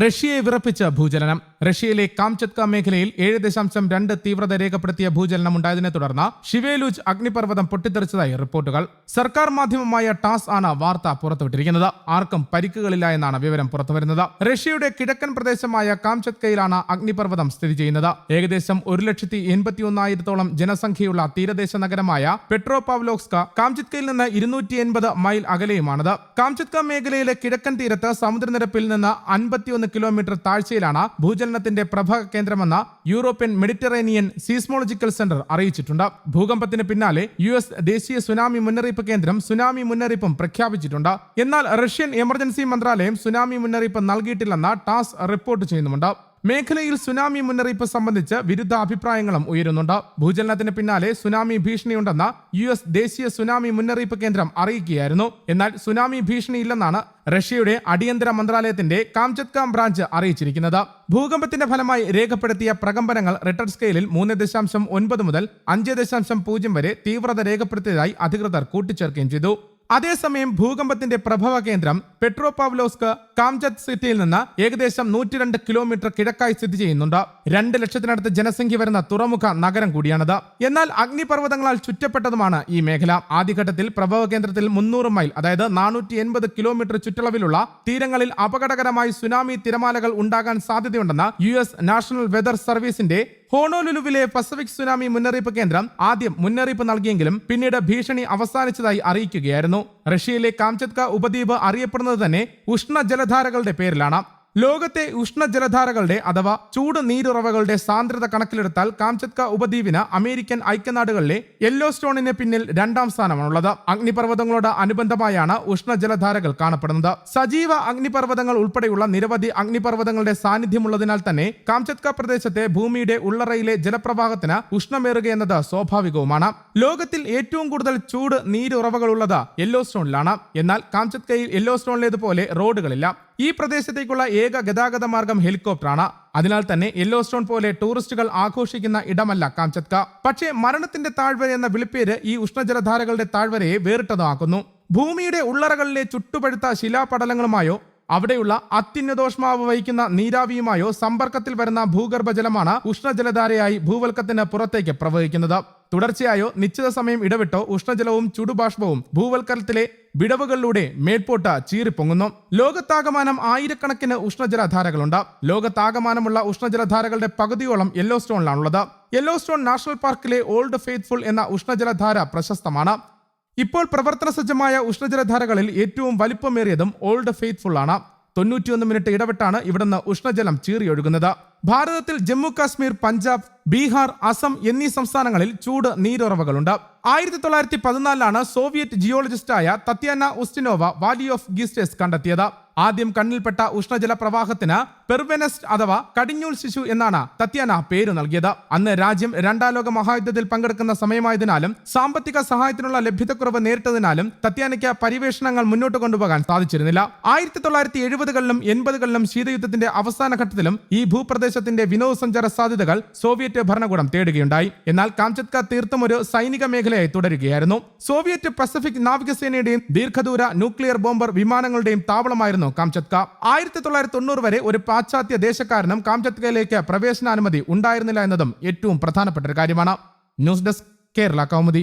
റഷ്യയെ വിറപ്പിച്ച ഭൂചലനം. റഷ്യയിലെ കാംചത്ക മേഖലയിൽ ഏഴ് ദശാംശം രണ്ട് തീവ്രത രേഖപ്പെടുത്തിയ ഭൂചലനം ഉണ്ടായതിനെ തുടർന്ന് ഷിവേലൂജ് അഗ്നിപർവതം പൊട്ടിത്തെറിച്ചതായി റിപ്പോർട്ടുകൾ. സർക്കാർ മാധ്യമമായ ടാസ് ആണ് വാർത്ത പുറത്തുവിട്ടിരിക്കുന്നത്. ആർക്കും പരിക്കുകളില്ല എന്നാണ് വിവരം പുറത്തുവരുന്നത്. റഷ്യയുടെ കിഴക്കൻ പ്രദേശമായ കാംചത്കയിലാണ് അഗ്നിപർവതം സ്ഥിതി ചെയ്യുന്നത്. ഏകദേശം ഒരു ലക്ഷത്തി എൺപത്തി ഒന്നായിരത്തോളം ജനസംഖ്യയുള്ള തീരദേശ നഗരമായ പെട്രോ പാവ്ലോക്സ്ക കാംചത്കയിൽ നിന്ന് ഇരുന്നൂറ്റി എൺപത് മൈൽ അകലെയുമാണത്. കാംചത്ക മേഖലയിലെ കിഴക്കൻ തീരത്ത് സമുദ്രനിരപ്പിൽ നിന്ന് അൻപത്തിയൊന്ന് കിലോമീറ്റർ താഴ്ചയിലാണ് ഭൂചലനത്തിന്റെ പ്രഭ കേന്ദ്രമെന്ന യൂറോപ്യൻ മെഡിറ്ററേനിയൻ സീസ്മോളജിക്കൽ സെന്റർ അറിയിച്ചിട്ടുണ്ട്. ഭൂകമ്പത്തിന് പിന്നാലെ യു ദേശീയ സുനാമി മുന്നറിയിപ്പ് കേന്ദ്രം സുനാമി മുന്നറിയിപ്പും പ്രഖ്യാപിച്ചിട്ടുണ്ട്. എന്നാൽ റഷ്യൻ എമർജൻസി മന്ത്രാലയം സുനാമി മുന്നറിയിപ്പ് നൽകിയിട്ടില്ലെന്ന ടാസ് റിപ്പോർട്ട് ചെയ്യുന്നുമുണ്ട്. മേഖലയിൽ സുനാമി മുന്നറിയിപ്പ് സംബന്ധിച്ച് വിരുദ്ധ അഭിപ്രായങ്ങളും ഉയരുന്നുണ്ട്. ഭൂചലനത്തിന് പിന്നാലെ സുനാമി ഭീഷണിയുണ്ടെന്ന് യു എസ് ദേശീയ സുനാമി മുന്നറിയിപ്പ് കേന്ദ്രം അറിയിക്കുകയായിരുന്നു. എന്നാൽ സുനാമി ഭീഷണിയില്ലെന്നാണ് റഷ്യയുടെ അടിയന്തര മന്ത്രാലയത്തിന്റെ കാംചത്കാം ബ്രാഞ്ച് അറിയിച്ചിരിക്കുന്നത്. ഭൂകമ്പത്തിന്റെ ഫലമായി രേഖപ്പെടുത്തിയ പ്രകമ്പനങ്ങൾ റിട്ടർ സ്കെയിലിൽ മൂന്ന് ദശാംശം ഒൻപത് മുതൽ അഞ്ച് ദശാംശം പൂജ്യം വരെ തീവ്രത രേഖപ്പെടുത്തിയതായി അധികൃതർ കൂട്ടിച്ചേർക്കുകയും ചെയ്തു. അതേസമയം ഭൂകമ്പത്തിന്റെ പ്രഭവ കേന്ദ്രം പെട്രോ പാവ്ലോസ്ക് കാംചത് സിറ്റിയിൽ നിന്ന് ഏകദേശം നൂറ്റിരണ്ട് കിലോമീറ്റർ കിഴക്കായി സ്ഥിതി ചെയ്യുന്നുണ്ട്. രണ്ട് ലക്ഷത്തിനടുത്ത് ജനസംഖ്യ വരുന്ന തുറമുഖ നഗരം കൂടിയാണിത്. എന്നാൽ അഗ്നിപർവതങ്ങളാൽ ചുറ്റപ്പെട്ടതുമാണ് ഈ മേഖല. ആദ്യഘട്ടത്തിൽ പ്രഭവ കേന്ദ്രത്തിൽ മുന്നൂറ് മൈൽ അതായത് നാനൂറ്റി എൺപത് കിലോമീറ്റർ ചുറ്റളവിലുള്ള തീരങ്ങളിൽ അപകടകരമായി സുനാമി തിരമാലകൾ ഉണ്ടാകാൻ സാധ്യതയുണ്ടെന്ന് യു നാഷണൽ വെതർ സർവീസിന്റെ ഹോണോലുലുവിലെ പസഫിക് സുനാമി മുന്നറിയിപ്പ് കേന്ദ്രം ആദ്യം മുന്നറിയിപ്പ് നൽകിയെങ്കിലും പിന്നീട് ഭീഷണി അവസാനിച്ചതായി അറിയിക്കുകയായിരുന്നു. റഷ്യയിലെ കാംചത്ക ഉപദ്വീപ് അറിയപ്പെടുന്നത് തന്നെ ഉഷ്ണ ജലധാരകളുടെ പേരിലാണ്. ലോകത്തെ ഉഷ്ണ ജലധാരകളുടെ അഥവാ ചൂട് നീരുറവകളുടെ സാന്ദ്രത കണക്കിലെടുത്താൽ കാംചത്ക ഉപദ്വീപിന് അമേരിക്കൻ ഐക്യനാടുകളിലെ യെല്ലോ സ്റ്റോണിന് പിന്നിൽ രണ്ടാം സ്ഥാനമാണുള്ളത്. അഗ്നിപർവതങ്ങളോട് അനുബന്ധമായാണ് ഉഷ്ണജലധാരകൾ കാണപ്പെടുന്നത്. സജീവ അഗ്നിപർവതങ്ങൾ ഉൾപ്പെടെയുള്ള നിരവധി അഗ്നിപർവതങ്ങളുടെ സാന്നിധ്യമുള്ളതിനാൽ തന്നെ കാംചത്ക പ്രദേശത്തെ ഭൂമിയുടെ ഉള്ളറയിലെ ജലപ്രവാഹത്തിന് ഉഷ്ണമേറുകയെന്നത് സ്വാഭാവികവുമാണ്. ലോകത്തിൽ ഏറ്റവും കൂടുതൽ ചൂട് നീരുറവകളുള്ളത് യെല്ലോ സ്റ്റോണിലാണ് എന്നാൽ കാംചത്കയിൽ യെല്ലോ സ്റ്റോണിലേതുപോലെ റോഡുകളില്ല. ഈ പ്രദേശത്തേക്കുള്ള ഏക ഗതാഗത മാർഗം ഹെലികോപ്റ്ററാണ്. അതിനാൽ തന്നെ യെല്ലോ സ്റ്റോൺ പോലെ ടൂറിസ്റ്റുകൾ ആഘോഷിക്കുന്ന ഇടമല്ല കാംചത്ക. പക്ഷേ മരണത്തിന്റെ താഴ്വര എന്ന വിളിപ്പേര് ഈ ഉഷ്ണജലധാരകളുടെ താഴ്വരയെ വേറിട്ടതാക്കുന്നു. ഭൂമിയുടെ ഉള്ളറകളിലെ ചുട്ടുപഴുത്ത ശിലാപടലങ്ങളുമായോ അവിടെയുള്ള അത്യുന്നതോഷ്മാവ് വഹിക്കുന്ന നീരാവിയുമായോ സമ്പർക്കത്തിൽ വരുന്ന ഭൂഗർഭജലമാണ് ഉഷ്ണജലധാരയായി ഭൂവൽക്കത്തിന് പുറത്തേക്ക് പ്രവഹിക്കുന്നത്. തുടർച്ചയായോ നിശ്ചിത സമയം ഇടവിട്ടോ ഉഷ്ണജലവും ചുടുബാഷ്പവും ഭൂവൽക്കരത്തിലെ വിടവുകളിലൂടെ മേൽപോട്ട ചീറിപ്പൊങ്ങുന്നു. ലോകത്താകമാനം ആയിരക്കണക്കിന് ഉഷ്ണജലധാരകളുണ്ട്. ലോകത്താകമാനമുള്ള ഉഷ്ണജലധാരകളുടെ പകുതിയോളം യെല്ലോ സ്റ്റോണിലാണുള്ളത് യെല്ലോ സ്റ്റോൺ നാഷണൽ പാർക്കിലെ ഓൾഡ് ഫെയ്ത്ത്ഫുൾ എന്ന ഉഷ്ണജലധാര പ്രശസ്തമാണ്. ഇപ്പോൾ പ്രവർത്തന സജ്ജമായ ഉഷ്ണജലധാരകളിൽ ഏറ്റവും വലിപ്പമേറിയതും ഓൾഡ് ഫെയ്ത്ത്ഫുൾ ആണ്. തൊണ്ണൂറ്റിയൊന്ന് മിനിറ്റ് ഇടവിട്ടാണ് ഇവിടുന്ന് ഉഷ്ണജലം ചീറിയൊഴുകുന്നത്. ഭാരതത്തിൽ ജമ്മു കാശ്മീർ പഞ്ചാബ് ബീഹാർ അസം എന്നീ സംസ്ഥാനങ്ങളിൽ ചൂട് നീരുറവകളുണ്ട്. ആയിരത്തി തൊള്ളായിരത്തി പതിനാലിലാണ് Soviet ജിയോളജിസ്റ്റായ Tatyana Ustinova valley of geysers കണ്ടെത്തിയത്. ആദ്യം കണ്ണിൽപ്പെട്ട ഉഷ്ണജല പ്രവാഹത്തിന് പെർവെനസ്റ്റ് അഥവാ കടിഞ്ഞൂൽ ശിശു എന്നാണ് തത്യാന പേര് നൽകിയത്. അന്ന് രാജ്യം രണ്ടാം ലോക മഹായുദ്ധത്തിൽ പങ്കെടുക്കുന്ന സമയമായതിനാലും സാമ്പത്തിക സഹായത്തിനുള്ള ലഭ്യതക്കുറവ് നേരിട്ടതിനാലും തത്യാനയ്ക്ക് പരിവേഷണങ്ങൾ മുന്നോട്ട് കൊണ്ടുപോകാൻ സാധിച്ചിരുന്നില്ല. ആയിരത്തി തൊള്ളായിരത്തി എഴുപതുകളിലും എൺപതുകളിലും ശീതയുദ്ധത്തിന്റെ അവസാന ഘട്ടത്തിലും ഈ ഭൂപ്രദേശത്തിന്റെ വിനോദസഞ്ചാര സാധ്യതകൾ സോവിയറ്റ് ഭരണകൂടം തേടുകയുണ്ടായി. എന്നാൽ കാംചത്ക തീർത്തും ഒരു സൈനിക മേഖലയായി തുടരുകയായിരുന്നു. സോവിയറ്റ് പസഫിക് നാവികസേനയുടെയും ദീർഘദൂര ന്യൂക്ലിയർ ബോംബർ വിമാനങ്ങളുടെയും താവളമായിരുന്നു കാംചത്ക ആയിരത്തി തൊള്ളായിരത്തി തൊണ്ണൂറ് വരെ ഒരു പാശ്ചാത്യ ദേശക്കാരനും കാംചത്കയിലേക്ക് പ്രവേശനാനുമതി ഉണ്ടായിരുന്നില്ല എന്നതും ഏറ്റവും പ്രധാനപ്പെട്ട ഒരു കാര്യമാണ്. News desk Kerala Kaumudi.